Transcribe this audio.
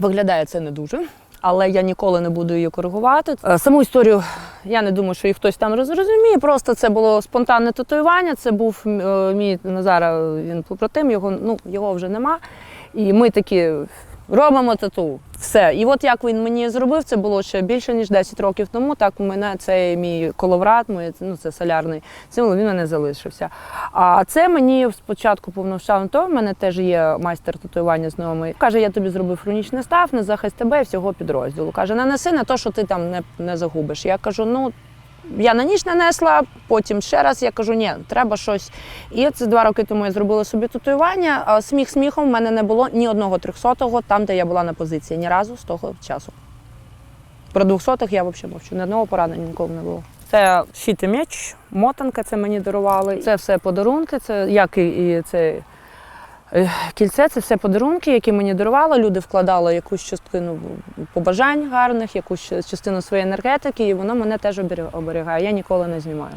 Виглядає це не дуже, але я ніколи не буду її коригувати. Е, Саму історію я не думаю, що її хтось там розуміє. Просто це було спонтанне татуювання. Це був е, мій Назара, він побратим, його ну його вже нема. І ми такі робимо тату. Все. І от як він мені зробив, це було ще більше ніж 10 років тому. Так у мене цей мій коловрат, моє, ну це солярний символ, він мене залишився. А це мені спочатку повновшав то в мене теж є майстер татуювання знайомий. Каже, я тобі зробив хронічний став на захист тебе і всього підрозділу. Каже, нанеси на те, що ти там не, не загубиш. Я кажу, ну. Я на ніч нанесла, потім ще раз я кажу, ні, треба щось. І це два роки тому я зробила собі татуювання. Сміх сміхом в мене не було ні одного трьохсотого там, де я була на позиції, ні разу з того часу. Про двохсотих я взагалі мовчу. Ні одного поранення ніколи не було. Це щит і меч, мотанка, це мені дарували. Це все подарунки, це як і, і це кільце, це все подарунки, які мені дарували. Люди вкладали якусь частину побажань гарних, якусь частину своєї енергетики, і воно мене теж оберігає. Я ніколи не знімаю.